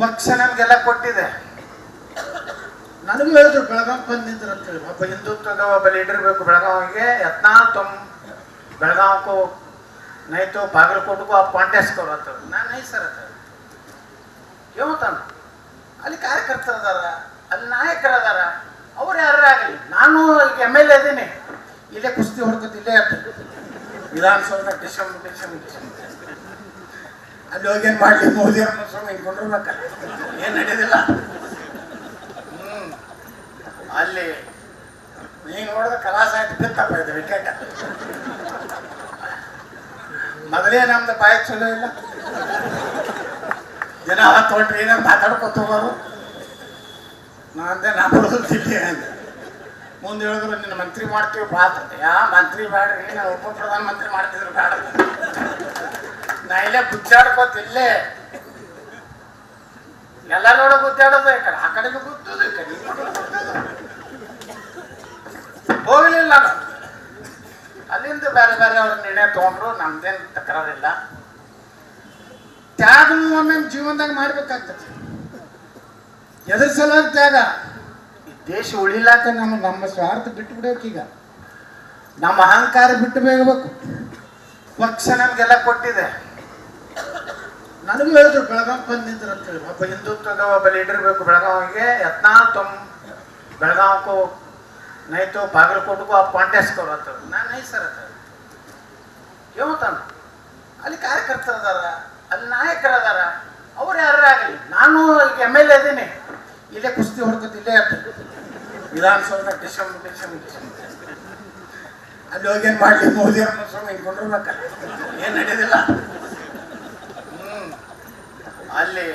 ಪಕ್ಷ ನಮ್ಗೆಲ್ಲ ಕೊಟ್ಟಿದೆ. ನನಗೂ ಹೇಳಿದ್ರು ಬೆಳಗಾಂ ಬಂದು ಹೇಳಿ. ಒಬ್ಬ ಹಿಂದುತ್ವದ ಒಬ್ಬ ಲೀಡರ್ ಬೇಕು. ಬೆಳಗಾವಿಗೆ ಯತ್ನಾ ತೊಮ್ ಬೆಳಗಾವಕ್ಕೂ ನೈತು ಬಾಗಲಕೋಟಕ್ಕೂ ಆ ಕಾಂಟ್ಯಾಕ್ಟ್ ಕೊಡತ್ತ ನಾನು ನೈ ಸರ್ ಅಂತ ಹೇಳ್ತಾನ. ಅಲ್ಲಿ ಕಾರ್ಯಕರ್ತರು ಅದಾರ ಅಲ್ಲಿ ನಾಯಕರು ಅದಾರ. ಅವ್ರು ಯಾರು ಆಗಲಿ ನಾನು ಈಗ ಎಂ ಎಲ್ ಎ ಇದ್ದೀನಿ. ಇಲ್ಲೇ ಕುಸ್ತಿ ಹೊಡ್ಕೊತ ಇಲ್ಲೇ ವಿಧಾನಸೌಧ ಡಿಸೆಂಬರ್ ಡಿಸೆಂಬರ್ ಡಿಸಮ್ ಅಲ್ಲಿ ಹೋಗಿ ಏನು ಮಾಡಲಿ? ಮೋದಿ ಅವ್ರನ್ನ ಸುಮ್ಮನೆ ಹಿಂಗೆ ಏನು ನಡೆಯೋದಿಲ್ಲ ಹ್ಞೂ ಅಲ್ಲಿ ನೀನು ನೋಡಿದ ಕಲಾಸ ಆಯ್ತು ಬಿತ್ತಪ್ಪ ಇದು ವಿಕೆಟ್. ಮೊದಲೇ ನಮ್ದು ಬಾಯಿ ಚಲೋ ಇಲ್ಲ. ಜನ ಹತ್ತು ಹೊಂಟ್ರಿ ಏನಂತ ಮಾತಾಡ್ಕೊತ ಹೋಗೋರು? ನಾ ಅಂದೆ, ನಾ ಬರೋದು ಇಲ್ಲಿ ಅಂದೆ ಮುಂದೆ ಹೇಳಿದ್ರು, ನಿನ್ನ ಮಂತ್ರಿ ಮಾಡ್ತೀವಿ ಬಾತ್ ಯಾ, ಮಂತ್ರಿ ಬೇಡ್ರಿ ನಾವು ಉಪ ಪ್ರಧಾನ ಮಂತ್ರಿ ಮಾಡ್ತಿದ್ರು ಬೇಡ ಇಲ್ಲೇ ಇಲ್ಲೇ. ಎಲ್ಲ ನೋಡ ಗುದ್ದಾಡೋದು, ಈ ಕಡೆ ಆ ಕಡೆಗೆ ಗುದ್ದುದು. ಹೋಗ್ಲಿಲ್ಲ ನಾನು. ಅಲ್ಲಿಂದ ಬೇರೆ ಬೇರೆ ಅವ್ರ ನಿರ್ಣಯ ತಗೊಂಡ್ರು, ನಮ್ದೇನು ತಕರಾರಿಲ್ಲ. ತ್ಯಾಗ ಒಮ್ಮೆ ಜೀವನದಾಗ ಮಾಡ್ಬೇಕಾಗ್ತದೆ. ಎದ್ರ ಸಲ ತ್ಯಾಗ. ಈ ದೇಶ ಉಳಿಲಾಕ ನಮ್ಮ ನಮ್ಮ ಸ್ವಾರ್ಥ ಬಿಟ್ಟು ಈಗ. ನಮ್ಮ ಅಹಂಕಾರ ಬಿಟ್ಟು ಬೇಗಬೇಕು ಪಕ್ಷ ನಮ್ಗೆಲ್ಲ ಕೊಟ್ಟಿದೆ. ನನಗೂ ಹೇಳಿದ್ರು ಬೆಳಗಾಂ ಬಂದು ಹೇಳಿ ಒಬ್ಬ ಹಿಂದುತ್ವದ ಒಬ್ಬ ಲೀಡರ್ ಬೇಕು ಬೆಳಗಾವಿಗೆ ಯತ್ನಾ ತೊಮ್ ಬೆಳಗಾವಕ್ಕೂ ನೈತು ಬಾಗಲಕೋಟಕ್ಕೂ ಆ ಕಾಂಟ್ಯಾಕ್ಟ್ ಕೊಡು ಅಂತ ನಾನು ನೈ ಸರ್ ಅಂತ ಹೇಳ್ತಾನ ಅಲ್ಲಿ ಕಾರ್ಯಕರ್ತರು ಅದಾರ ಅಲ್ಲಿ ನಾಯಕರು ಅದಾರ ಅವ್ರು ಯಾರು ಆಗಲಿ ನಾನು ಈಗ ಎಂ ಎಲ್ ಎ ಇದೀನಿ ಇಲ್ಲೇ ಕುಸ್ತಿ ಹೊಡ್ಕೊತ ಇಲ್ಲೇ ವಿಧಾನಸೌಧ ಡಿಸಮ್ ಡಿಸಮ್ ಡಿಸಮ್ ಅಲ್ಲಿ ಹೋಗಿ ಏನು ಮಾಡಲಿ? ಮೋದಿ ಅವ್ರನ್ನ ಸುಮ್ಮನೆ ಹಿಂಗೆ ಏನು ನಡೆಯೋದಿಲ್ಲ ಹ್ಮ್ ಅಲ್ಲಿ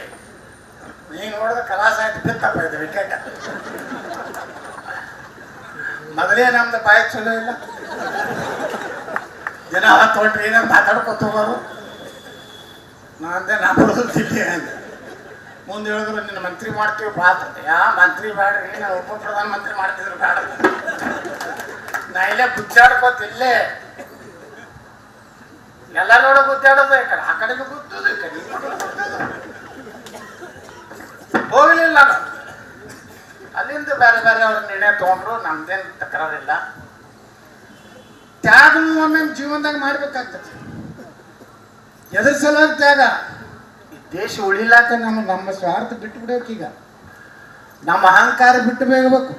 ನೀನು ನೋಡಿದ ಕಲಾಸ ಆಯ್ತು ಬಿತ್ತಪ್ಪ ಇದು ವಿಕೆಟ್ ಮೊದಲೇ ನಮ್ದು ಬಾಯಿ ಚಲೋ ಇಲ್ಲ. ಜನ ಹತ್ತು ಏನಂತ ಮಾತಾಡ್ಕೊತ ಹೋಗೋರು. ನಾ ಅಂದೆ ನಾ ಬರೋದು ಇಲ್ಲಿ ಅಂದೆ ಮುಂದೆ ಹೇಳಿದ್ರು, ನಿನ್ನ ಮಂತ್ರಿ ಮಾಡ್ತೀವಿ ಬಾತ ಯಾ, ಮಂತ್ರಿ ಬೇಡ್ರಿ ನಾವು ಉಪ ಪ್ರಧಾನ ಮಂತ್ರಿ ಮಾಡ್ತಿದ್ರು ಬೇಡ ನಾ ಇಲ್ಲೇ ಗುದ್ದಾಡ್ಕೋತ ಇಲ್ಲೇ. ಎಲ್ಲ ನೋಡ ಗುದ್ದಾಡೋದು, ಈ ಕಡೆ, ಆ ಕಡೆಗೆ ಗುದ್ದೋದು, ಈ ಕಡೆ ಹೋಗಲಿಲ್ಲ ನಾನು. ಬೇರೆ ಬೇರೆ ಅವ್ರ ನಿರ್ಣಯ ತಗೊಂಡ್ರು ನಮ್ದೇನು ತಕರಾರಿಲ್ಲ. ತ್ಯಾಗ ಒಮ್ಮೆ ಜೀವನದಾಗ ಮಾಡ್ಬೇಕಾಗ್ತದೆ. ಎದ್ರ ತ್ಯಾಗ. ಈ ದೇಶ ಉಳಿಲಾಕ ನಮ್ಮ ನಮ್ಮ ಸ್ವಾರ್ಥ ಬಿಟ್ಟು ಈಗ. ನಮ್ಮ ಅಹಂಕಾರ ಬಿಟ್ಟು ಬೇಗಬೇಕು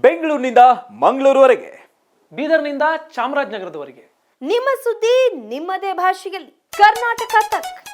ಬೆಂಗಳೂರಿನಿಂದ ಮಂಗಳೂರುವರೆಗೆ. ಬೀದರ್ನಿಂದ ಚಾಮರಾಜನಗರದವರೆಗೆ. ನಿಮ್ಮ ಸುದ್ದಿ ನಿಮ್ಮದೇ ಭಾಷೆಯಲ್ಲಿ. ಕರ್ನಾಟಕ ತಕ್.